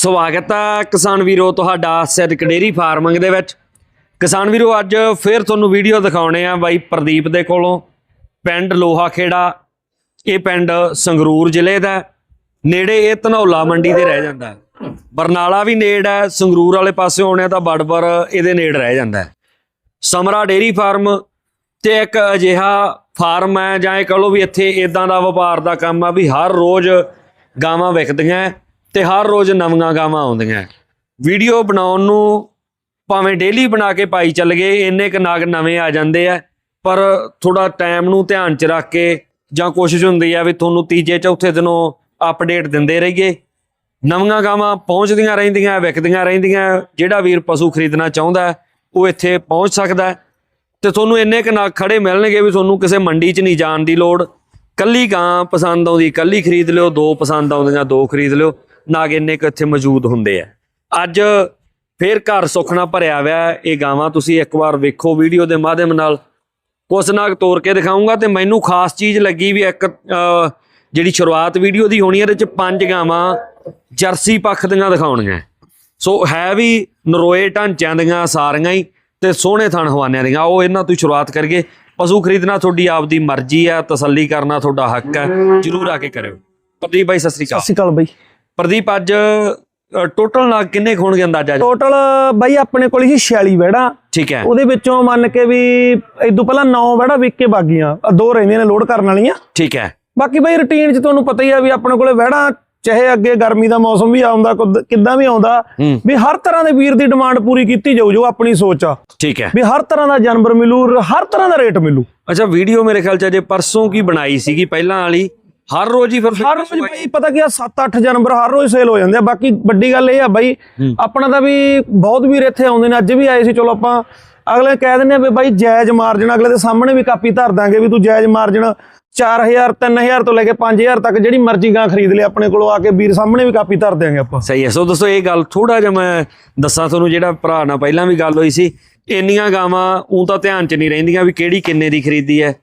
ਸਵਾਗਤ ਹੈ ਕਿਸਾਨ ਵੀਰੋ ਤੁਹਾਡਾ ਸਿੱਧਕ ਡੇਰੀ ਫਾਰਮਿੰਗ ਦੇ ਵਿੱਚ। ਕਿਸਾਨ ਵੀਰੋ, ਅੱਜ ਫੇਰ ਤੁਹਾਨੂੰ ਵੀਡੀਓ ਦਿਖਾਉਣੇ ਆ ਬਾਈ ਪ੍ਰਦੀਪ ਦੇ ਕੋਲੋਂ, ਪਿੰਡ ਲੋਹਾ ਖੇੜਾ ਇਹ ਪਿੰਡ ਸੰਗਰੂਰ ਜ਼ਿਲ੍ਹੇ ਦਾ ਨੇੜੇ ਇਹ ਧਨੌਲਾ ਮੰਡੀ ਦੇ ਰਹਿ ਜਾਂਦਾ ਬਰਨਾਲਾ ਵੀ ਨੇੜ ਹੈ, ਸੰਗਰੂਰ ਵਾਲੇ ਪਾਸੇ ਆਉਣੇ ਤਾਂ ਬੜਬਰ ਇਹਦੇ ਨੇੜ ਰਹਿ ਜਾਂਦਾ ਸਮਰਾ ਡੇਰੀ ਫਾਰਮ ਤੇ ਇੱਕ ਅਜਿਹਾ ਫਾਰਮ ਹੈ ਜਾਂ ਇਹ ਕਹ ਲਓ ਵੀ ਇੱਥੇ ਇਦਾਂ ਦਾ ਵਪਾਰ ਦਾ ਕੰਮ ਆ ਵੀ ਹਰ ਰੋਜ਼ ਗਾਵਾਂ ਵਿਕਦੀਆਂ ਤੇ ਹਰ ਰੋਜ਼ ਨਵੀਆਂ ਗਾਵਾਂ ਆਉਂਦੀਆਂ। ਵੀਡੀਓ ਬਣਾਉਣ ਨੂੰ ਭਾਵੇਂ ਡੇਲੀ ਬਣਾ ਕੇ ਪਾਈ ਚੱਲ ਗਏ, ਇੰਨੇ ਕ ਨਾਗ ਨਵੇਂ ਆ ਜਾਂਦੇ ਆ, ਪਰ ਥੋੜਾ ਟਾਈਮ ਨੂੰ ਧਿਆਨ ਚ ਰੱਖ ਕੇ ਜਾਂ ਕੋਸ਼ਿਸ਼ ਹੁੰਦੀ ਆ ਵੀ ਤੁਹਾਨੂੰ ਤੀਜੇ, ਚੌਥੇ ਦਿਨੋਂ ਅਪਡੇਟ ਦਿੰਦੇ ਰਹੀਏ। ਨਵੀਆਂ ਗਾਵਾਂ ਪਹੁੰਚਦੀਆਂ ਰਹਿੰਦੀਆਂ, ਵਿਕਦੀਆਂ ਰਹਿੰਦੀਆਂ, ਜਿਹੜਾ ਵੀਰ ਪਸ਼ੂ ਖਰੀਦਣਾ ਚਾਹੁੰਦਾ, ਉਹ ਇੱਥੇ ਪਹੁੰਚ ਸਕਦਾ। ਹੈ ਤੇ ਤੁਹਾਨੂੰ ਇੰਨੇ ਕੁ ਨਾਗ ਖੜੇ ਮਿਲਣਗੇ ਵੀ ਤੁਹਾਨੂੰ ਕਿਸੇ ਮੰਡੀ 'ਚ ਨਹੀਂ ਜਾਣ ਦੀ ਲੋੜ। ਕੱਲੀ ਗਾਂ ਪਸੰਦ ਆਉਂਦੀ, ਕੱਲੀ ਖਰੀਦ ਲਿਓ, ਦੋ ਪਸੰਦ ਆਉਂਦੀਆਂ, ਦੋ ਖਰੀਦ ਲਿਓ। ਨਾਗ ਇੰਨੇ ਕੁ ਇੱਥੇ ਮੌਜੂਦ ਹੁੰਦੇ ਆ। ਅੱਜ ਫੇਰ ਘਰ ਸੁਖਣਾ ਭਰਿਆ ਹੋਇਆ ਇਹ ਗਾਵਾਂ ਤੁਸੀਂ ਇੱਕ ਵਾਰ ਵੇਖੋ ਵੀਡੀਓ ਦੇ ਮਾਧਿਅਮ ਨਾਲ। ਕੁਛ ਨਾਗ ਤੋੜ ਕੇ ਦਿਖਾਉਂਗਾ ਤੇ ਮੈਨੂੰ ਖਾਸ ਚੀਜ਼ ਲੱਗੀ ਵੀ ਇੱਕ ਜਿਹੜੀ ਸ਼ੁਰੂਆਤ ਵੀਡੀਓ ਦੀ ਹੋਣੀ ਹੈ, ਇਹਦੇ ਚ ਪੰਜ ਗਾਵਾਂ ਜਰਸੀ ਪੱਖ ਦੀਆਂ ਦਿਖਾਉਣੀਆਂ ਸੋ ਹੈ ਵੀ ਨਰੋਏ ਢਾਂਚਿਆਂ ਦੀਆਂ ਸਾਰੀਆਂ ਹੀ ਤੇ ਸੋਹਣੇ ਥਣ ਹਵਾਨਿਆਂ ਦੀਆਂ। ਉਹ ਇਹਨਾਂ ਤੋਂ ਸ਼ੁਰੂਆਤ ਕਰੀਏ। ਪਸ਼ੂ ਖਰੀਦਣਾ ਤੁਹਾਡੀ ਆਪਦੀ ਮਰਜ਼ੀ ਹੈ, ਤਸੱਲੀ ਕਰਨਾ ਤੁਹਾਡਾ ਹੱਕ ਹੈ। ਜਰੂਰ ਆ ਕੇ ਕਰਿਓ। ਪ੍ਰਦੀਪ ਬਾਈ, ਸਤਿ ਸ੍ਰੀ ਅਕਾਲ। ਸਤਿ ਸ਼੍ਰੀ ਅਕਾਲ ਬਾਈ। ਪ੍ਰਦੀਪ ਅੱਜ ਟੋਟਲ ਨਾਗ ਕਿੰਨੇ ਹੋਣਗੇ ਅੰਦਾਜ਼ਾ? ਟੋਟਲ ਬਾਈ ਆਪਣੇ ਕੋਲ ਹੀ 46 ਵੜਾ ਠੀਕ ਹੈ। ਉਹਦੇ ਵਿੱਚੋਂ ਮੰਨ ਕੇ ਵੀ ਇਦੋਂ ਪਹਿਲਾਂ 9 ਵੜਾ ਵਿਕ ਕੇ ਬਾਗੀਆਂ ਦੋ ਰਹਿੰਦੀਆਂ ਨੇ ਲੋਡ ਕਰਨ ਵਾਲੀਆਂ। ਠੀਕ ਹੈ। ਬਾਕੀ ਬਾਈ ਰੁਟੀਨ 'ਚ ਤੁਹਾਨੂੰ ਪਤਾ ਹੀ ਆ ਵੀ ਆਪਣੇ ਕੋਲੇ ਵੜਾ ਚਾਹੇ ਅੱਗੇ ਗਰਮੀ ਦਾ ਮੌਸਮ ਵੀ ਆਉਂਦਾ ਕੁਦ- ਵੀ ਆਉਂਦਾ ਵੀ ਹਰ ਤਰ੍ਹਾਂ ਦੇ ਵੀਰ ਦੀ ਡਿਮਾਂਡ ਪੂਰੀ ਕੀਤੀ ਜਾਊ ਜੋ ਆਪਣੀ ਸੋਚ ਆ। ਠੀਕ ਹੈ। ਵੀ ਹਰ ਤਰ੍ਹਾਂ ਦਾ ਜਾਨਵਰ ਮਿਲੂ ਹਰ ਤਰ੍ਹਾਂ ਦਾ ਰੇਟ ਮਿਲੂ। ਅੱਛਾ ਵੀਡੀਓ ਮੇਰੇ ਖਿਆਲ ਚ ਅਜੇ ਪਰਸੋਂ ਕੀ ਬਣਾਈ ਸੀਗੀ ਪਹਿਲਾਂ ਵਾਲੀ? ਹਰ ਰੋਜ਼ ਹੀ ਫਿਰ ਹਰ ਰੋਜ਼ ਬਾਈ। ਪਤਾ ਕੀ ਆ 7-8 ਜਾਨਵਰ ਹਰ ਰੋਜ਼ ਸੇਲ ਹੋ ਜਾਂਦੇ ਆ। ਬਾਕੀ ਵੱਡੀ ਗੱਲ ਇਹ ਆ ਬਾਈ। ਆਪਣਾ ਤਾਂ ਵੀ ਬਹੁਤ ਵੀਰ ਇੱਥੇ ਆਉਂਦੇ ਨੇ ਅੱਜ ਵੀ ਆਏ ਸੀ। ਚਲੋ ਆਪਾਂ ਅਗਲੇ ਕਹਿ ਦਿੰਦੇ ਆ ਵੀ ਬਾਈ ਜਾਇਜ਼ ਮਾਰਜਨ ਅਗਲੇ ਦੇ ਸਾਹਮਣੇ ਵੀ ਕਾਪੀ ਧਰ ਦਾਂਗੇ ਵੀ ਤੂੰ ਜਾਇਜ਼ ਮਾਰਜਨ 4000 3000 ਤੋਂ ਲੈ ਕੇ 5000 ਤੱਕ ਜਿਹੜੀ ਮਰਜ਼ੀ ਗਾਂ ਖਰੀਦ ਲੈ ਆਪਣੇ ਕੋਲੋਂ ਆ ਕੇ ਵੀਰ ਸਾਹਮਣੇ ਵੀ ਕਾਪੀ ਧਰ ਦਿਆਂਗੇ ਆਪਾਂ। ਸਹੀ ਹੈ। ਸੋ ਦੋਸਤੋ ਇਹ ਗੱਲ ਥੋੜਾ ਜਿਹਾ ਮੈਂ ਦੱਸਾਂ ਤੁਹਾਨੂੰ ਜਿਹੜਾ ਭਰਾ ਨਾਲ ਪਹਿਲਾਂ ਵੀ ਗੱਲ ਹੋਈ ਸੀ ਇੰਨੀਆਂ ਗਾਵਾਂ ਉਹ ਤਾਂ ਧਿਆਨ ਚ ਨਹੀਂ ਰਹਿੰਦੀਆਂ ਵੀ ਕਿਹੜੀ ਕਿੰਨੇ ਦੀ ਖਰੀਦੀ ਹੈ।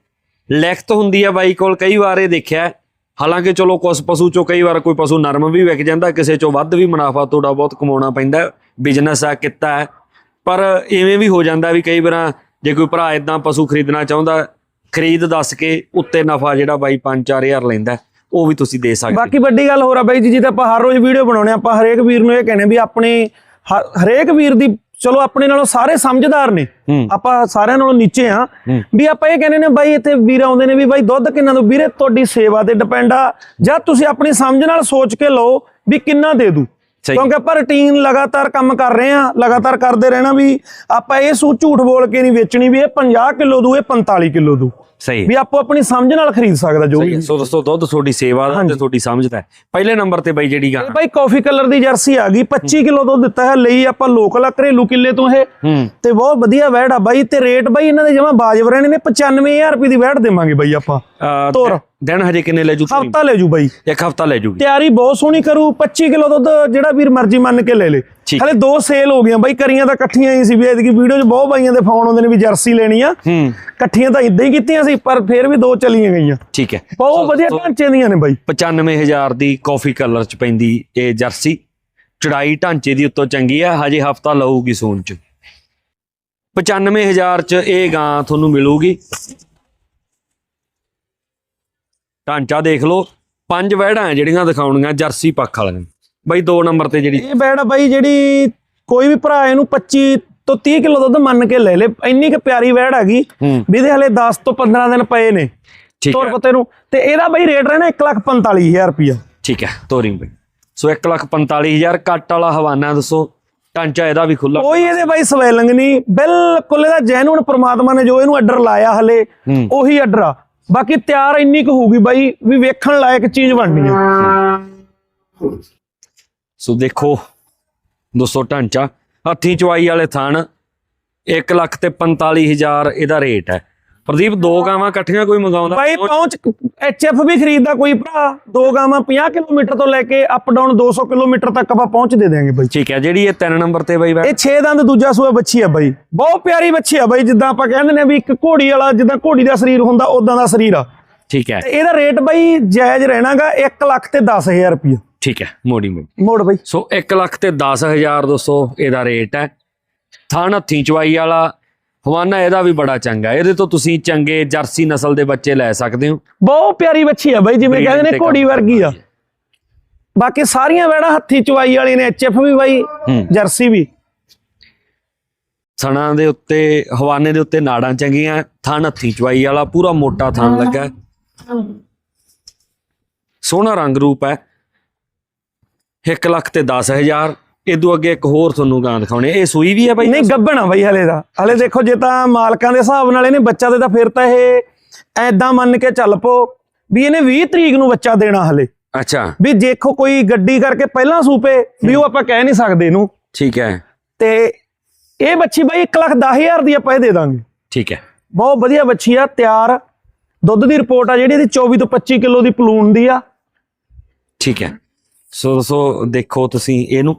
ਲਿਖਤ ਹੁੰਦੀ ਹੈ ਬਾਈ ਕੋਲ ਕਈ ਵਾਰ ਇਹ ਦੇਖਿਆ। ਹਾਲਾਂਕਿ ਚਲੋ ਕੁਝ ਪਸ਼ੂ ਚੋਂ ਕਈ ਵਾਰ ਕੋਈ ਪਸ਼ੂ ਨਰਮ ਵੀ ਵਿਕ ਜਾਂਦਾ ਕਿਸੇ ਚੋਂ ਵੱਧ ਵੀ ਮੁਨਾਫਾ ਥੋੜਾ ਬਹੁਤ ਕਮਾਉਣਾ ਪੈਂਦਾ ਬਿਜ਼ਨਸ ਆ ਕਿੱਤਾ ਹੈ। ਪਰ ਇਵੇਂ ਵੀ ਹੋ ਜਾਂਦਾ ਵੀ ਕਈ ਵਾਰ ਜੇ ਕੋਈ ਭਰਾ ਇਦਾਂ ਪਸ਼ੂ ਖਰੀਦਣਾ ਚਾਹੁੰਦਾ ਖਰੀਦ ਦੱਸ ਕੇ ਉੱਤੇ ਨਫਾ ਜਿਹੜਾ ਬਾਈ 5-4000 ਲੈਂਦਾ ਉਹ ਵੀ ਤੁਸੀਂ ਦੇ ਸਕਦੇ ਬਾਕੀ ਵੱਡੀ ਗੱਲ ਹੋਰ ਆ ਬਾਈ ਜੀ ਜਿੱਦਾਂ ਆਪਾਂ ਹਰ ਰੋਜ਼ ਵੀਡੀਓ ਬਣਾਉਣੇ ਆ, ਆਪਾਂ ਹਰੇਕ ਵੀਰ ਨੂੰ ਇਹ ਕਹਿੰਦੇ ਵੀ ਆਪਣੇ ਹ- ਹਰੇਕ ਵੀਰ ਦੀ ਚਲੋ ਆਪਣੇ ਨਾਲੋਂ ਸਾਰੇ ਸਮਝਦਾਰ ਨੇ। ਆਪਾਂ ਸਾਰਿਆਂ ਨਾਲੋਂ ਨੀਚੇ ਆ। ਵੀ ਆਪਾਂ ਇਹ ਕਹਿੰਦੇ ਨੇ ਬਾਈ ਇੱਥੇ ਵੀਰ ਆਉਂਦੇ ਨੇ ਵੀ ਬਾਈ ਦੁੱਧ ਕਿੰਨਾ ਦੋ ਵੀਰੇ ਤੁਹਾਡੀ ਸੇਵਾ ਤੇ ਡਿਪੈਂਡ ਆ। ਜਾਂ ਤੁਸੀਂ ਆਪਣੀ ਸਮਝ ਨਾਲ ਸੋਚ ਕੇ ਲਓ ਵੀ ਕਿੰਨਾ ਦੇ ਦੂ। ਕਿਉਂਕਿ ਆਪਾਂ ਰੁਟੀਨ ਲਗਾਤਾਰ ਕੰਮ ਕਰ ਰਹੇ ਆ ਲਗਾਤਾਰ ਕਰਦੇ ਰਹਿਣਾ ਵੀ ਆਪਾਂ ਇਹ ਸੂ ਝੂਠ ਬੋਲ ਕੇ ਨਹੀਂ ਵੇਚਣੀ ਵੀ ਇਹ 50 ਕਿਲੋ ਦੂ ਇਹ 45 ਕਿਲੋ ਦੂ ਸਹੀ। ਵੀ ਆਪੋ ਆਪਣੀ ਸਮਝ ਨਾਲ ਖਰੀਦ ਸਕਦਾ ਜੋ ਵੀ। ਸੋ ਦੋਸਤੋ ਦੁੱਧ ਤੁਹਾਡੀ ਸੇਵਾ ਦਾ ਤੇ ਤੁਹਾਡੀ ਸਮਝ ਦਾ। ਪਹਿਲੇ ਨੰਬਰ ਤੇ ਬਾਈ ਜਿਹੜੀ ਗਾ ਇਹ ਬਾਈ ਕਾਫੀ ਕਲਰ ਦੀ ਜਰਸੀ ਆ ਗਈ। 25 ਕਿਲੋ ਦੁੱਧ ਦਿੱਤਾ ਹੈ। ਲਈ ਆਪਾਂ ਲੋਕਲ ਆ ਘਰੇਲੂ ਕਿੱਲੇ ਤੋਂ ਇਹ। ਤੇ ਬਹੁਤ ਵਧੀਆ ਵੈੜ ਆ ਬਾਈ। ਤੇ ਰੇਟ ਬਾਈ ਇਹਨਾਂ ਦੇ ਜਮਾ ਬਾਜਬ ਰਹਿਣੇ ਨੇ। 95000 ਰੁਪਏ ਦੀ ਵੈੜ ਦੇਵਾਂਗੇ ਬਾਈ ਆਪਾਂ। ਤੋਰ। ਦਿਨ ਹਜੇ ਕਿੰਨੇ ਲੈ ਜੂ? ਹਫਤਾ ਲੈ ਜੂ ਬਾਈ। ਇੱਕ ਹਫਤਾ ਲੈ ਜੂਗੀ। ਤਿਆਰੀ ਬਹੁਤ ਸੋਹਣੀ ਕਰੂ। 25 ਕਿਲੋ ਦੁੱਧ ਜਿਹੜਾ ਵੀਰ ਮਰਜ਼ੀ ਮੰਨ ਕੇ ਲੈ ਲੇ। ਠੀਕ। ਹਲੇ ਦੋ ਸੇਲ ਹੋ ਗਈਆਂ ਬਾਈ ਕਰੀਆਂ ਤਾਂ ਇਕੱਠੀਆਂ ਹੀ ਸੀ ਵੀ ਐਤਕੀ ਵੀਡੀਓ 'ਚ ਬਹੁਤ ਬਾਈਆਂ ਦੇ ਫੋਨ ਆਉਂਦੇ ਨੇ ਵੀ ਜਰਸੀ ਲੈਣੀ ਆ। ਹੂੰ। ਇਕੱਠੀਆਂ ਤਾਂ ਇਦਾਂ ਹੀ ਕੀਤੀਆਂ ਸੀ ਪਰ ਫਿਰ ਵੀ ਦੋ ਚਲੀਆਂ ਗਈਆਂ। ਠੀਕ ਹੈ। ਬਹੁਤ ਵਧੀਆ ਢਾਂਚੇ ਦੀਆਂ ਨੇ ਬਾਈ। 95000 ਦੀ ਕਾਫੀ ਕਲਰ ਚ ਪੈਂਦੀ ਇਹ ਜਰਸੀ। ਚੜਾਈ ਢਾਂਚੇ ਦੀ ਉੱਤੋਂ ਚੰਗੀ ਆ ਹਜੇ ਹਫਤਾ ਲਊਗੀ ਸੂਨ ਚ। 95000 ਚ ਇਹ ਗਾਂ ਤੁਹਾਨੂੰ ਮਿਲੂਗੀ। ਢਾਂਚਾ ਦੇਖ ਲਓ ਪੰਜ ਵਹਿੜਾਂ ਜਿਹੜੀਆਂ ਦਿਖਾਉਣੀਆਂ ਜਰਸੀ ਪੱਖ ਵਾਲੀਆਂ ਬਈ 2 ਨੰਬਰ ਤੇ ਜਿਹੜੀ ਇਹ ਬੈੜ ਆ ਬਾਈ ਜਿਹੜੀ ਕੋਈ ਵੀ ਭਰਾ ਇਹਨੂੰ 25 ਤੋਂ 30 ਕਿਲੋ ਦੁੱਧ ਮੰਨ ਕੇ ਲੈ ਲੇ। ਇੰਨੀ ਕੁ ਪਿਆਰੀ ਵੈੜ ਹੈਗੀ। ਵੀ ਇਹਦੇ ਹਲੇ 10 ਤੋਂ 15 ਦਿਨ ਪਏ ਨੇ। ਠੀਕ ਤੋਰ ਹੈ। ਪੱਤੇ ਨੂੰ। ਤੇ ਇਹਦਾ ਬਾਈ ਰੇਟ ਰਹਿਣਾ 145000 ਰੁਪਿਆ ਠੀਕ ਹੈ ਤੋਰੀ ਬਈ। ਸੋ 145000 ਕੱਟ ਵਾਲਾ ਹਵਾਨਾ ਦੱਸੋ। ਢਾਂਚਾ ਇਹਦਾ ਵੀ ਖੁੱਲਾ ਕੋਈ ਇਹਦੇ ਬਾਈ ਸਵੈਲਿੰਗ ਨਹੀਂ। ਬਿਲਕੁਲ ਇਹਦਾ ਜੈਨੂਨ ਪ੍ਰਮਾਤਮਾ ਨੇ ਜੋ ਇਹਨੂੰ ਆਰਡਰ ਲਾਇਆ ਹਲੇ ਉਹੀ ਆਰਡਰ ਆ। ਬਾਕੀ ਤਿਆਰ ਇੰਨੀ ਕੁ ਹੋਊਗੀ ਬਾਈ ਵੀ ਵੇਖਣ ਲਾਇਕ ਚੀਜ਼ ਬਣਨੀ ਆ। ਸੋ ਦੇਖੋ ਦੋਸਤੋ ਢਾਂਚਾ ਹੱਥੀਂ ਚਵਾਈ ਵਾਲੇ ਥਣ 1 ਲੱਖ ਤੇ 45000 ਇਹਦਾ ਰੇਟ ਹੈ। ਪ੍ਰਦੀਪ ਦੋ ਗਾਵਾਂ ਇਕੱਠੀਆਂ ਕੋਈ ਮੰਗਾਉਂਦਾ? ਬਾਈ ਪਹੁੰਚ ਐਚਐਫ ਵੀ ਖਰੀਦਦਾ ਕੋਈ ਭਰਾ? ਦੋ ਗਾਵਾਂ 50 ਕਿਲੋਮੀਟਰ ਤੋਂ ਲੈ ਕੇ ਅਪ ਡਾਊਨ 200 ਕਿਲੋਮੀਟਰ ਤੱਕ ਆਪਾਂ ਪਹੁੰਚ ਦੇ ਦਿਆਂਗੇ ਬਾਈ। ਠੀਕ ਹੈ ਜਿਹੜੀ ਇਹ ਤਿੰਨ ਨੰਬਰ ਤੇ ਬਈ ਇਹ 6 ਦੰਦ ਦੂਜਾ ਸੂਆ ਬੱਚੀ ਆ ਬਾਈ। ਬਹੁਤ ਪਿਆਰੀ ਬੱਚੀ ਆ ਬਾਈ ਜਿੱਦਾਂ ਆਪਾਂ ਕਹਿੰਦੇ ਨੇ ਵੀ ਇੱਕ ਘੋੜੀ ਵਾਲਾ ਜਿੱਦਾਂ ਘੋੜੀ ਦਾ ਸਰੀਰ ਹੁੰਦਾ ਉਦਾਂ ਦਾ ਸਰੀਰ ਆ। ਠੀਕ ਹੈ। ਇਹਦਾ ਰੇਟ ਬਾਈ ਜਾਇਜ਼ ਰਹਿਣਾਗਾ 1 ਲੱਖ ਤੇ 10000 ਰੁਪਏ ਠੀਕ ਹੈ ਮੋੜੀ ਮੋੜੀ। ਮੋੜ ਬਈ। ਸੋ 1 ਲੱਖ ਤੇ 10000 ਦੋਸਤੋ ਇਹਦਾ ਰੇਟ ਹੈ। ਥਣ ਹੱਥੀਂ ਚਵਾਈ ਵਾਲਾ ਹਵਾਨਾ ਇਹਦਾ ਵੀ ਬੜਾ ਚੰਗਾ। ਇਹਦੇ ਤੋਂ ਤੁਸੀਂ ਚੰਗੇ ਜਰਸੀ ਨਸਲ ਦੇ ਬੱਚੇ ਲੈ ਸਕਦੇ ਹੋ। ਬਹੁਤ ਪਿਆਰੀ ਬੱਚੀ ਆ ਬਈ ਜਿਵੇਂ ਕਹਿੰਦੇ ਨੇ ਘੋੜੀ ਵਰਗੀ ਆ। ਬਾਕੀ ਸਾਰੀਆਂ ਵੈੜਾਂ ਹੱਥੀ ਚਵਾਈ ਵਾਲੀ ਨੇ ਐਚਐਫ ਵੀ ਬਾਈ ਜਰਸੀ ਵੀ। ਥਣਾਂ ਦੇ ਉੱਤੇ ਹਵਾਨੇ ਦੇ ਉੱਤੇ ਨਾੜਾਂ ਚੰਗੀਆਂ। ਥਣ ਹੱਥੀਂ ਚਵਾਈ ਵਾਲਾ ਪੂਰਾ ਮੋਟਾ ਥਣ ਲੱਗਾ। ਸੋਹਣਾ ਰੰਗ ਰੂਪ ਹੈ। 1 ਲੱਖ ਤੇ 10000 ਇਦੋਂ ਅੱਗੇ ਇੱਕ ਹੋਰ ਤੁਹਾਨੂੰ ਗਾਂ ਦਿਖਾਉਣੇ। ਇਹ ਸੂਈ ਵੀ ਹੈ ਬਾਈ? ਨਹੀਂ ਗੱਬਣਾ ਬਈ ਹਲੇ ਦਾ ਹਲੇ ਦੇਖੋ ਜੇ ਤਾਂ ਮਾਲਕਾਂ ਦੇ ਹਿਸਾਬ ਨਾਲ ਇਹਨੇ ਬੱਚਾ ਦੇ ਤਾਂ ਫਿਰ ਤਾਂ ਇਹ ਐਦਾਂ ਮੰਨ ਕੇ ਚੱਲ ਪੋ ਵੀ ਇਹਨੇ 20 ਤਰੀਕ ਨੂੰ ਬੱਚਾ ਦੇਣਾ ਹਲੇ। ਅੱਛਾ। ਵੀ ਦੇਖੋ ਕੋਈ ਗੱਡੀ ਕਰਕੇ ਪਹਿਲਾਂ ਸੂਪੇ ਵੀ ਉਹ ਆਪਾਂ ਕਹਿ ਨਹੀਂ ਸਕਦੇ ਇਹਨੂੰ। ਠੀਕ ਹੈ। ਤੇ ਇਹ ਬੱਚੀ ਬਾਈ 1 ਲੱਖ 10000 ਦੀ ਆਪਾਂ ਇਹ ਦੇ ਦਾਂਗੇ। ਠੀਕ ਹੈ। ਬਹੁਤ ਵਧੀਆ ਬੱਚੀ ਆ ਤਿਆਰ। ਦੁੱਧ ਦੀ ਰਿਪੋਰਟ ਆ ਜਿਹੜੀ ਇਹਦੀ 24 ਤੋਂ 25 ਕਿਲੋ ਦੀ ਪਲੂਣ ਦੀ ਆ। ਠੀਕ ਹੈ। ਸੋ ਸੋ ਦੇਖੋ ਤੁਸੀਂ ਇਹਨੂੰ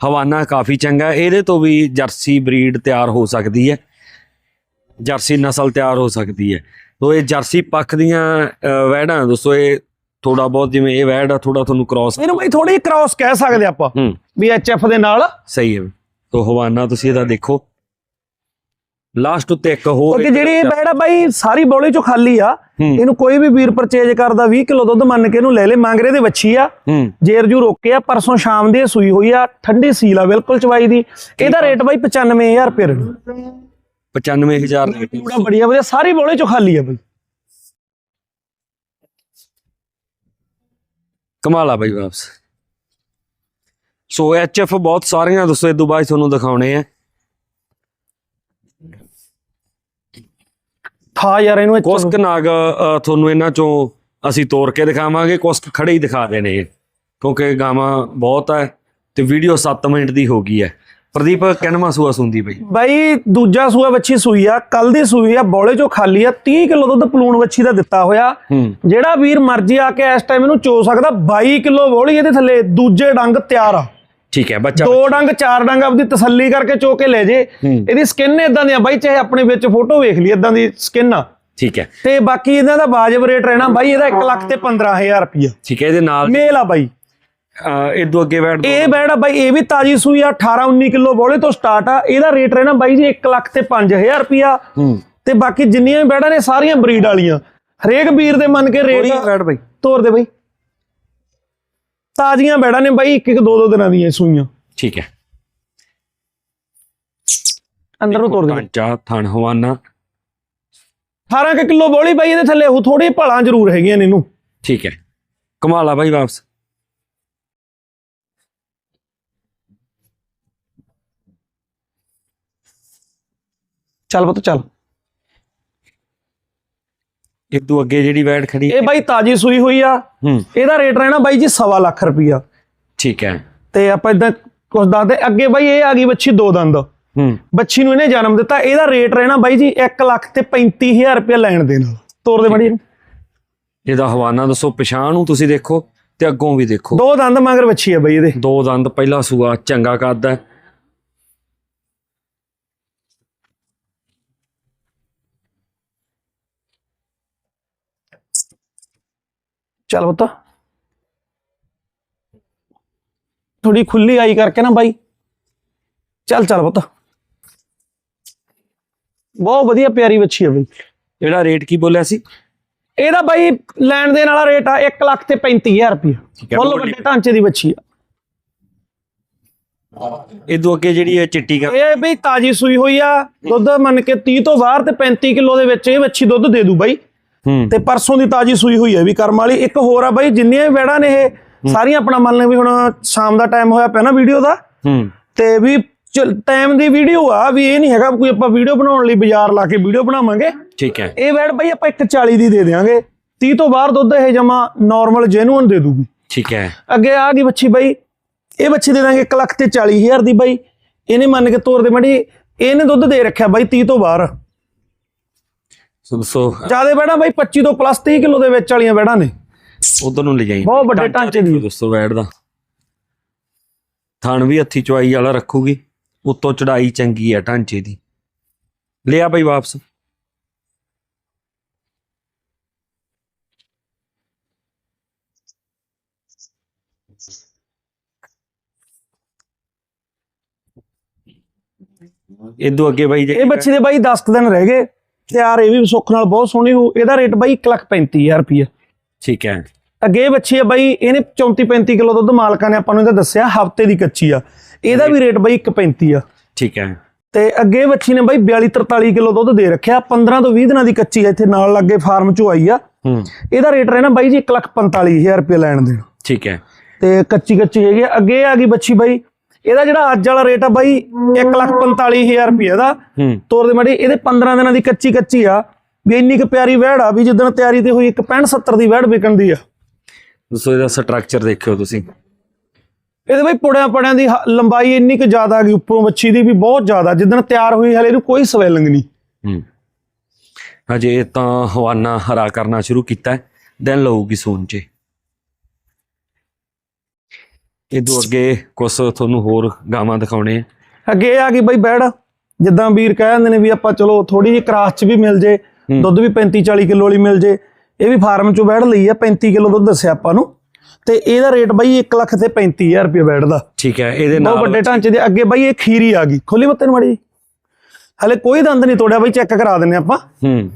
ਹਵਾਨਾ ਕਾਫੀ ਚੰਗਾ। ਇਹਦੇ ਤੋਂ ਵੀ ਜਰਸੀ ਬਰੀਡ ਤਿਆਰ ਹੋ ਸਕਦੀ ਹੈ। ਜਰਸੀ ਨਸਲ ਤਿਆਰ ਹੋ ਸਕਦੀ ਹੈ। ਤੋ ਇਹ ਜਰਸੀ ਪੱਖ ਦੀਆਂ ਵਹਿੜਾਂ ਦੋਸਤੋ ਇਹ ਥੋੜਾ ਬਹੁਤ ਜਿਵੇਂ ਇਹ ਵਹਿੜ ਆ ਥੋੜਾ ਤੁਹਾਨੂੰ ਕ੍ਰਾਸ ਇਹਨੂੰ ਬਾਈ ਥੋੜੀ ਕ੍ਰਾਸ ਕਹਿ ਸਕਦੇ ਆਪਾਂ। ਵੀ ਐਚਐਫ ਦੇ ਨਾਲ। ਸਹੀ ਹੈ। ਤੋ ਹਵਾਨਾ ਤੁਸੀਂ ਇਹਦਾ ਦੇਖੋ। ਲਾਸਟ ਉੱਤੇ ਇੱਕ ਹੋਰ ਕਿਉਂਕਿ ਜਿਹੜੀ ਇਹ ਬੈੜ ਆ ਬਾਈ ਸਾਰੀ ਬੋਲੀ ਚੋਂ ਖਾਲੀ ਆ ਇਹਨੂੰ ਕੋਈ ਵੀ ਵੀਰ ਪਰਚੇਜ ਕਰਦਾ 20 ਕਿਲੋ ਦੁੱਧ ਮੰਨ ਕੇ ਇਹਨੂੰ ਲੈ ਲੈ ਮੰਗਰੇ ਦੇ ਵੱਛੀ ਆ। ਜੇਰ ਜੂ ਰੋਕੇ ਆ ਪਰਸੋਂ ਸ਼ਾਮ ਦੀ ਸੂਈ ਹੋਈ ਆ ਠੰਡੀ ਸੀਲ ਆ ਬਿਲਕੁਲ ਚਵਾਈ ਦੀ। ਇਹਦਾ ਰੇਟ ਬਾਈ 95000 ਰੁਪਏ ਰੇਟ। 95000 ਰੇਟ ਪੂਰਾ ਬੜੀਆ ਵਧੀਆ ਸਾਰੀ ਬੋਲੀ ਚੋਂ ਖਾਲੀ ਆ ਬਾਈ। ਕਮਾਲ ਆ ਬਾਈ ਵਾਪਸ। ਸੋ ਐਚਐਫ ਬਹੁਤ ਸਾਰੀਆਂ ਦੋਸਤੋ ਇਹ ਬਾਅਦ ਤੁਹਾਨੂੰ ਦਿਖਾਉਣੇ ਆ। ਥਾ ਯਾਰ ਇਹਨੂੰ ਇੱਥੋਂ- ਕੁਸਕ ਨਾਗ ਅ, ਤੁਹਾਨੂੰ ਇਹਨਾਂ ਚੋਂ ਅਸੀਂ ਤੋੜ ਕੇ ਦਿਖਾਵਾਂਗੇ ਕੁਸਕ ਖੜੇ ਹੀ ਦਿਖਾ ਦੇਣੇ ਇਹ, ਕਿਉਂਕਿ ਗਾਵਾਂ ਬਹੁਤ ਹੈ ਤੇ ਵੀਡੀਓ 7 ਮਿੰਟ ਦੀ ਹੋ ਗਈ ਹੈ ਪ੍ਰਦੀਪ ਕਿੰਨਵਾਂ ਸੂਆ ਸੁੰਦੀ ਬਈ ਬਾਈ ਦੂਜਾ ਸੂਆ ਵੱਛੀ ਸੂਈ ਆ ਕੱਲ ਦੀ ਸੂਈ ਆ ਬੋਲੇ ਚੋਂ ਖਾਲੀ ਆ 30 ਕਿਲੋ ਦੁੱਧ ਪਲੂਣ ਵੱਛੀ ਦਾ ਦਿੱਤਾ ਹੋਇਆ। ਹੂੰ। ਜਿਹੜਾ ਵੀਰ ਮਰਜ਼ੀ ਆ ਕੇ ਇਸ ਟਾਈਮ ਇਹਨੂੰ ਚੋ ਸਕਦਾ 22 ਕਿਲੋ ਬੋਲੀ ਇਹਦੇ ਥੱਲੇ ਦੂਜੇ ਡੰਗ ਤਿਆਰ ਆ। ਠੀਕ ਹੈ ਬੱਚਾ ਦੋ ਡੰਗ ਚਾਰ ਡੰਗ ਆਪਦੀ ਤਸੱਲੀ ਕਰਕੇ ਚੋ ਕੇ ਲੈ ਜੇ। ਇਹਦੀ ਸਕਿਨ ਇਦਾਂ ਦੀ ਆ ਬਾਈ ਚਾਹੇ ਆਪਣੇ ਵਿੱਚ ਫੋਟੋ ਵੇਖ ਲਈ ਇਦਾਂ ਦੀ ਸਕਿਨ ਆ। ਠੀਕ ਹੈ। ਤੇ ਬਾਕੀ ਇਹਨਾਂ ਦਾ ਵਾਜਬ ਰੇਟ ਰਹਿਣਾ ਬਾਈ ਇਹਦਾ 1 ਲੱਖ ਤੇ 15000 ਰੁਪਇਆ ਠੀਕ ਹੈ ਇਹਦੇ ਨਾਲ ਮੇਲ ਆ ਬਾਈ। ਇਹ ਤੋਂ ਅੱਗੇ ਬੈਠ ਇਹ ਬੈੜ ਆ ਬਾਈ ਇਹ ਵੀ ਤਾਜੀ ਸੂਈ ਆ 18 19 ਕਿਲੋ ਬੋਲੇ ਤੋਂ ਸਟਾਰਟ ਆ। ਇਹਦਾ ਰੇਟ ਰਹਿਣਾ ਬਾਈ ਜੀ 1 ਲੱਖ ਤੇ 5000 ਰੁਪਇਆ ਤੇ ਬਾਕੀ ਜਿੰਨੀਆਂ ਵੀ ਬੈੜਾਂ ਨੇ ਸਾਰੀਆਂ ਬਰੀਡ ਵਾਲੀਆਂ। ਹਰੇਕ ਵੀਰ ਦੇ ਮੰਨ ਕੇ ਰੇਟ ਬੈਠ ਤੋਰ ਦੇ ਬਾਈ। ਤਾਜ਼ੀਆਂ ਬੈੜਾਂ ਨੇ ਬਾਈ ਇੱਕ ਇੱਕ ਦੋ ਦੋ ਦਿਨਾਂ ਦੀਆਂ ਸੂਈਆਂ। ਠੀਕ ਹੈ। ਅੰਦਰ ਨੂੰ ਤੋਰ ਦੇ ਕਾਂਚਾ ਥਣ ਹਵਾਨਾ। 18 ਕੁ ਕਿਲੋ ਬੋਲੀ ਬਾਈ ਇਹਦੇ ਥੱਲੇ ਉਹ ਥੋੜੀ ਭਲਾਂ ਜ਼ਰੂਰ ਹੈਗੀਆਂ ਨੇ ਇਹਨੂੰ। ਠੀਕ ਹੈ। ਕਮਾਲ ਬਾਈ ਵਾਪਸ। ਚੱਲ ਪੁੱਤ ਚੱਲ। ਇਹ ਤੋਂ ਅੱਗੇ ਜਿਹੜੀ ਬੈਠ ਖੜੀ ਇਹ ਬਾਈ ਤਾਜੀ ਸੂਈ ਹੋਈ ਆ। ਹੂੰ। ਇਹਦਾ ਰੇਟ ਰਹਿਣਾ ਬਾਈ ਜੀ ਸਵਾ ਲੱਖ ਰੁਪਈਆ। ਠੀਕ ਹੈ। ਤੇ ਆਪਾਂ ਇਦਾਂ ਕੁਝ ਦੱਸਦੇ ਅੱਗੇ ਬਾਈ ਇਹ ਆ ਗਈ ਬੱਚੀ ਦੋ ਦੰਦ। ਹੂੰ। ਬੱਚੀ ਨੂੰ ਇਹਨੇ ਜਨਮ ਦਿੱਤਾ ਇਹਦਾ ਰੇਟ ਰਹਿਣਾ ਬਾਈ ਜੀ 1 ਲੱਖ ਤੇ 35000 ਰੁਪਏ ਲੈਣ ਦੇ ਨਾਲ ਤੋਰ ਦੇ ਮੜੀ ਇਹਦਾ ਹਵਾਨਾ ਦੱਸੋ ਪਛਾਣ ਨੂੰ ਤੁਸੀਂ ਦੇਖੋ ਤੇ ਅੱਗੋਂ ਵੀ ਦੇਖੋ। ਦੋ ਦੰਦ ਮਗਰ ਬੱਚੀ ਆ ਬਾਈ ਇਹਦੇ। ਦੋ ਦੰਦ ਪਹਿਲਾ ਸੂਆ ਚੰਗਾ ਕਰਦਾ ਚੱਲ ਪੁੱਤ। ਥੋੜੀ ਖੁੱਲੀ ਆਈ ਕਰਕੇ ਨਾ ਬਾਈ। ਚੱਲ ਚੱਲ ਪੁੱਤ। ਬਹੁਤ ਵਧੀਆ ਪਿਆਰੀ ਬੱਚੀ ਆ ਬਾਈ। ਇਹਦਾ ਰੇਟ ਕੀ ਬੋਲਿਆ ਸੀ? ਇਹਦਾ ਬਾਈ ਲੈਣ ਦੇਣ ਵਾਲਾ ਰੇਟ ਆ 1 ਲੱਖ ਤੇ 35000 ਰੁਪਏ ਹੈ, ਫੁੱਲ ਵੱਡੇ ਢਾਂਚੇ ਦੀ ਬੱਚੀ ਆ। ਇਹ ਤੋਂ ਅੱਗੇ ਜਿਹੜੀ ਇਹ ਚਿੱਟੀ ਕਰ ਇਹ ਬਈ ਤਾਜੀ ਸੂਈ ਹੋਈ ਆ। ਦੁੱਧ ਮੰਨ ਕੇ 30 ਤੋਂ ਬਾਹਰ ਤੇ 35 ਕਿਲੋ ਦੇ ਵਿੱਚ ਇਹ ਬੱਚੀ ਦੁੱਧ ਦੇ ਦੂ ਬਾਈ। ਹੂੰ ਤੇ ਪਰਸੋਂ ਦੀ ਤਾਜੀ ਸੂਈ ਹੋਈ ਹੈ ਵੀ ਕਰਮ ਵਾਲੀ। ਇੱਕ ਹੋਰ ਆ ਬਾਈ ਜਿੰਨੀਆਂ ਵੈੜਾਂ ਨੇ ਇਹ ਸਾਰੀਆਂ ਆਪਣਾ ਮੰਨ ਲੈ ਵੀ ਹੁਣ ਸ਼ਾਮ ਦਾ ਟਾਈਮ ਹੋਇਆ ਪਿਆ ਨਾ ਵੀਡੀਓ ਦਾ। ਤੇ ਵੀ ਟਾਈਮ ਦੀ ਵੀਡੀਓ ਆ ਵੀ ਇਹ ਨਹੀਂ ਹੈਗਾ ਕੋਈ ਆਪਾਂ ਵੀਡੀਓ ਬਣਾਉਣ ਲਈ ਬਾਜ਼ਾਰ ਲਾ ਕੇ ਵੀਡੀਓ ਬਣਾਵਾਂਗੇ। ਠੀਕ ਹੈ। ਇਹ ਵੈੜ ਬਾਈ ਆਪਾਂ 140 ਦੀ ਦੇ ਦੇਵਾਂਗੇ 30 ਤੋਂ ਬਾਹਰ ਦੁੱਧ ਇਹ ਜਮਾ ਨਾਰਮਲ ਜੈਨੂਅਨ ਦੇ ਦੂਗੀ। ਠੀਕ ਹੈ। ਅੱਗੇ ਆ ਗਈ ਬੱਚੀ ਬਾਈ ਇਹ ਬੱਚੀ ਦੇ ਦਾਂਗੇ 1 ਲੱਖ ਤੇ 40000 ਦੀ ਬਾਈ। ਇਹਨੇ ਮੰਨ ਕੇ ਤੋਰ ਦੇ ਮੜੀ ਇਹਨੇ ਦੁੱਧ ਦੇ ਰੱਖਿਆ ਬਾਈ 30 ਤੋਂ ਬਾਹਰ। 700 ਜ਼ਿਆਦਾ ਬੈੜਾ ਬਾਈ 25 ਤੋਂ ਪਲੱਸ 30 ਕਿਲੋ ਦੇ ਵਿੱਚ ਵਾਲੀਆਂ ਬੈੜਾਂ ਨੇ। ਉਧਰ ਨੂੰ ਲਿਜਾਈ ਬਹੁਤ ਵੱਡੇ ਢਾਂਚੇ ਦੀ। ਦੋਸਤੋ ਬੈੜ ਦਾ। ਥਣ ਵੀ ਹੱਥੀ ਚੁਆਈ ਵਾਲਾ ਰੱਖੂਗੀ। ਉੱਤੋਂ ਚੜਾਈ ਚੰਗੀ ਹੈ ਢਾਂਚੇ ਦੀ। ਲਿਆ ਬਈ ਵਾਪਸ। ਇਦੋਂ ਅੱਗੇ ਬਾਈ ਇਹ ਬੱਚੇ ਦੇ ਬਾਈ 10 ਦਿਨ ਰਹਿ ਗਏ। ਤਿਆਰ ਇਹ ਵੀ ਸੁੱਖ ਨਾਲ ਬਹੁਤ ਸੋਹਣੀ ਹੋ ਇਹਦਾ ਰੇਟ ਬਾਈ 135000 ਰੁਪਏ ਠੀਕ ਹੈ। ਅੱਗੇ ਬੱਚੀ ਆ ਬਾਈ ਇਹਨੇ 34 35 ਕਿਲੋ ਦੁੱਧ ਮਾਲਕਾਂ ਨੇ ਆਪਾਂ ਨੂੰ ਇਹਦਾ ਦੱਸਿਆ ਹਫ਼ਤੇ ਦੀ ਕੱਚੀ ਆ। ਇਹਦਾ ਵੀ ਰੇਟ ਬਾਈ 135 ਆ। ਠੀਕ ਹੈ। ਤੇ ਅੱਗੇ ਬੱਚੀ ਨੇ ਬਾਈ 42 43 ਕਿਲੋ ਦੁੱਧ ਦੇ ਰੱਖਿਆ। 15 ਤੋਂ 20 ਦਿਨਾਂ ਦੀ ਕੱਚੀ ਆ ਇੱਥੇ ਨਾਲ ਲੱਗੇ ਫਾਰਮ ਚੋਂ ਆਈ ਆ। ਹੂੰ। ਇਹਦਾ ਰੇਟ ਰਹਿਣਾ ਬਾਈ ਜੀ 145000 ਰੁਪਏ ਲੈਣ ਦੇਣ। ਠੀਕ ਹੈ। ਤੇ ਕੱਚੀ ਕੱਚੀ ਹੈਗੀ। ਅੱਗੇ ਆ ਗਈ ਬੱਚੀ ਬਾਈ ਇਹਦਾ ਜਿਹੜਾ ਅੱਜ ਵਾਲਾ ਰੇਟ ਆ ਬਾਈ 145000 ਰੁਪਏ ਦਾ। ਤੋਰ ਦੇ ਮਾੜੀ ਇਹਦੇ 15 ਦਿਨਾਂ ਦੀ ਕੱਚੀ ਕੱਚੀ ਆ। ਵੀ ਇੰਨੀ ਕੁ ਪਿਆਰੀ ਵਹਿੜ ਆ ਵੀ ਜਿੱਦਣ ਤਿਆਰੀ ਤੇ ਹੋਈ ਇੱਕ 65 70 ਦੀ ਵਹਿੜ ਵਿਕਣ ਦੀ ਆ। ਦੋਸਤੋ ਇਹਦਾ ਸਟਰਕਚਰ ਦੇਖਿਓ ਤੁਸੀਂ। ਇਹਦੇ ਬਈ ਪੁੜਿਆਂ ਪੜਿਆਂ ਦੀ ਲੰਬਾਈ ਇੰਨੀ ਕੁ ਜ਼ਿਆਦਾ ਆ ਗਈ ਉੱਪਰੋਂ ਬੱਚੀ ਦੀ ਵੀ ਬਹੁਤ ਜ਼ਿਆਦਾ। ਜਿੱਦਣ ਤਿਆਰ ਹੋਈ ਹਲੇ ਇਹਨੂੰ ਕੋਈ ਸਵੈਲਿੰਗ ਨਹੀਂ। ਹਜੇ ਤਾਂ ਹਵਾਨਾ ਹਰਾ ਕਰਨਾ ਸ਼ੁਰੂ ਕੀਤਾ ਦਿਨ ਲਊਗੀ ਸੂਨ ਚ। ਇਦੋਂ ਅੱਗੇ ਕੁਝ ਤੁਹਾਨੂੰ ਹੋਰ ਗਾਵਾਂ ਦਿਖਾਉਣੇ ਆ? ਅੱਗੇ ਇਹ ਆ ਗਈ ਬਈ ਬੈੜ। ਜਿੱਦਾਂ ਵੀਰ ਕਹਿ ਦਿੰਦੇ ਨੇ ਵੀ ਆਪਾਂ ਚਲੋ ਥੋੜੀ ਜਿਹੀ ਕਰਾਸ ਚ ਵੀ ਮਿਲ ਜੇ। ਦੁੱਧ ਵੀ 35 40 ਕਿਲੋ ਵਾਲੀ ਮਿਲ ਜੇ। ਇਹ ਵੀ ਫਾਰਮ ਚੋਂ ਬੈੜ ਲਈ ਆ 35 ਕਿਲੋ ਦੁੱਧ ਦੱਸਿਆ ਆਪਾਂ ਨੂੰ। ਤੇ ਇਹਦਾ ਰੇਟ ਬਾਈ 1 ਲੱਖ ਤੇ 35000 ਰੁਪਏ ਬੈੜ ਦਾ। ਠੀਕ ਹੈ ਇਹਦੇ ਬਹੁਤ ਨਾਲ ਵੱਡੇ ਢਾਂਚੇ ਦੇ। ਅੱਗੇ ਬਾਈ ਇਹ ਖੀਰੀ ਆ ਗਈ। ਖੋਲੀ ਬੱਤੇ ਨੂੰ ਮਾੜੀ ਜੀ ਹਲੇ ਕੋਈ ਦੰਦ ਨਹੀਂ ਤੋੜਿਆ ਬਾਈ ਚੈੱਕ ਕਰਾ ਦਿੰਨੇ ਆਪਾਂ। ਹੂੰ।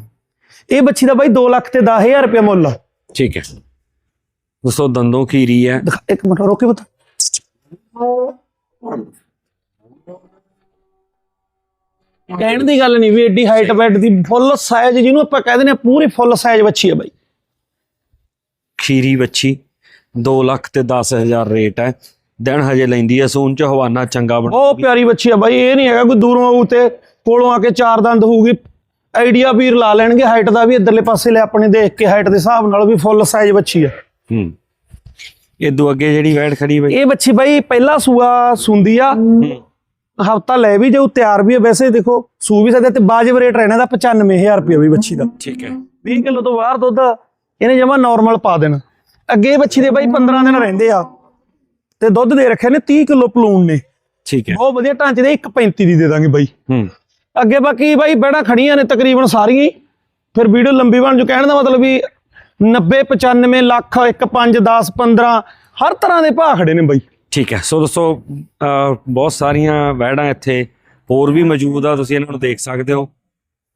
ਇਹ ਬੱਚੀ ਦਾ ਬਾਈ 2 ਲੱਖ ਤੇ 10000 ਰੁਪਏ ਮੁੱਲ ਆ। ਠੀਕ ਹੈ। ਦੋਸਤੋ ਦੰਦੋਂ ਖੀਰੀ ਹੈ। ਇੱਕ ਮਿੰਟ ਰੋਕੇ ਬਤਾ ਕਹਿਣ ਦੀ ਗੱਲ ਨਹੀਂ ਵੀ ਏਡੀ ਹਾਈਟ ਬੈਡ ਦੀ ਫੁੱਲ ਸਾਈਜ਼ ਜਿਹਨੂੰ ਆਪਾਂ ਕਹਿ ਦਿੰਦੇ ਆ ਪੂਰੀ ਫੁੱਲ ਸਾਈਜ਼ ਬੱਚੀ ਆ ਬਾਈ। ਖੀਰੀ ਵੱਛੀ 2 ਲੱਖ ਤੇ 10000 ਰੇਟ ਹੈ। ਦਿਨ ਹਜੇ ਲੈਂਦੀ ਹੈ ਸੂਨ ਚ ਹਵਾਨਾ ਚੰਗਾ ਬਣ ਬਹੁਤ ਪਿਆਰੀ ਬੱਚੀ ਆ ਬਾਈ ਇਹ ਨਹੀਂ ਹੈਗਾ ਕੋਈ ਦੂਰੋਂ ਆਊ ਤੇ ਕੋਲੋਂ ਆ ਕੇ ਚਾਰ ਦੰਦ ਹੋਊਗੀ। ਆਈਡੀਆ ਵੀਰ ਲਾ ਲੈਣਗੇ ਹਾਈਟ ਦਾ ਵੀ ਇਧਰਲੇ ਪਾਸੇ ਲੈ ਆਪਣੇ ਦੇਖ ਕੇ ਹਾਈਟ ਦੇ ਹਿਸਾਬ ਨਾਲ ਵੀ ਫੁੱਲ ਸਾਈਜ਼ ਬੱਚੀ ਆ ਹੂੰ। ਇਦੋਂ ਅੱਗੇ ਜਿਹੜੀ ਵੈੜ ਖੜੀ ਬਈ? ਇਹ ਬੱਚੀ ਬਾਈ ਪਹਿਲਾ ਸੂਆ ਸੁੰਦੀ ਆ। ਹਫਤਾ ਲੈ ਵੀ ਜਾਊ ਤਿਆਰ ਵੀ ਆ। ਵੈਸੇ ਦੇਖੋ ਸੂ ਵੀ ਸਕਦੇ ਤੇ ਬਾਜਬ ਰੇਟ ਰਹਿਣਾ ਦਾ 95000 ਰੁਪਏ ਵੀ ਬੱਚੀ ਦਾ। ਠੀਕ ਹੈ। 20 ਕਿਲੋ ਤੋਂ ਬਾਹਰ ਦੁੱਧ ਇਹਨੇ ਜਮਾ ਨਾਰਮਲ ਪਾ ਦੇਣਾ। ਅੱਗੇ ਬੱਚੀ ਦੇ ਬਾਈ 15 ਦਿਨ ਰਹਿੰਦੇ ਆ। ਤੇ ਦੁੱਧ ਦੇ ਰੱਖੇ ਨੇ 30 ਕਿਲੋ ਪਲੂਨ ਨੇ। ਠੀਕ ਹੈ। ਬਹੁਤ ਵਧੀਆ ਢਾਂਚੇ ਦੇ 1.35 ਦੀ ਦੇ ਦਾਂਗੇ ਬਾਈ। ਹੂੰ। ਅੱਗੇ ਬਾਕੀ ਬਾਈ ਬੜਾ ਖੜੀਆਂ ਨੇ ਤਕਰੀਬਨ ਸਾਰੀਆਂ ਹੀ। ਫਿਰ ਵੀਡੀਓ ਲੰਬੀ ਬਣ ਜੂ ਕਹਿਣ ਦਾ ਮਤਲਬ ਵੀ 90 95 ਲੱਖ 1 5 10 15 ਹਰ ਤਰ੍ਹਾਂ ਦੇ ਭਾਅ ਖੜੇ ਨੇ ਬਾਈ। ਠੀਕ ਹੈ। ਸੋ ਦੋਸਤੋ ਬਹੁਤ ਸਾਰੀਆਂ ਵੈੜਾਂ ਇੱਥੇ ਹੋਰ ਵੀ ਮੌਜੂਦ ਆ ਤੁਸੀਂ ਇਹਨਾਂ ਨੂੰ ਦੇਖ ਸਕਦੇ ਹੋ।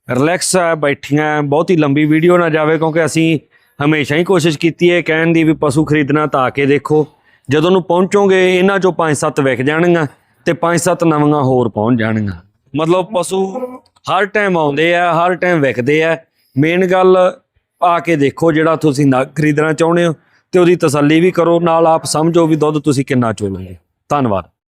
ਰਿਲੈਕਸ ਹੈ ਬੈਠੀਆਂ ਹੈ, ਬਹੁਤੀ ਲੰਬੀ ਵੀਡੀਓ ਨਾ ਜਾਵੇ ਕਿਉਂਕਿ ਅਸੀਂ ਹਮੇਸ਼ਾ ਹੀ ਕੋਸ਼ਿਸ਼ ਕੀਤੀ ਹੈ ਕਹਿਣ ਦੀ ਵੀ ਪਸ਼ੂ ਖਰੀਦਣਾ ਤਾਂ ਆ ਕੇ ਦੇਖੋ। ਜਦੋਂ ਨੂੰ ਪਹੁੰਚੋਗੇ ਇਹਨਾਂ ਚੋਂ 5-7 ਵਿਕ ਜਾਣਗੀਆਂ ਤੇ 5-7 ਨਵੀਆਂ ਹੋਰ ਪਹੁੰਚ ਜਾਣਗੀਆਂ। ਮਤਲਬ ਪਸ਼ੂ ਹਰ ਟਾਈਮ ਆਉਂਦੇ ਆ ਹਰ ਟਾਈਮ ਵਿਕਦੇ ਆ। ਮੇਨ ਗੱਲ ਆ ਕੇ ਦੇਖੋ ਜਿਹੜਾ ਤੁਸੀਂ ਨਾ ਖਰੀਦਣਾ ਚਾਹੁੰਦੇ ਹੋ। ਤੇ ਉਹਦੀ ਤਸੱਲੀ ਵੀ ਕਰੋ ਨਾਲ ਆਪ ਸਮਝੋ ਵੀ ਦੁੱਧ ਤੁਸੀਂ ਕਿੰਨਾ ਚੋਲੋਗੇ ਧੰਨਵਾਦ।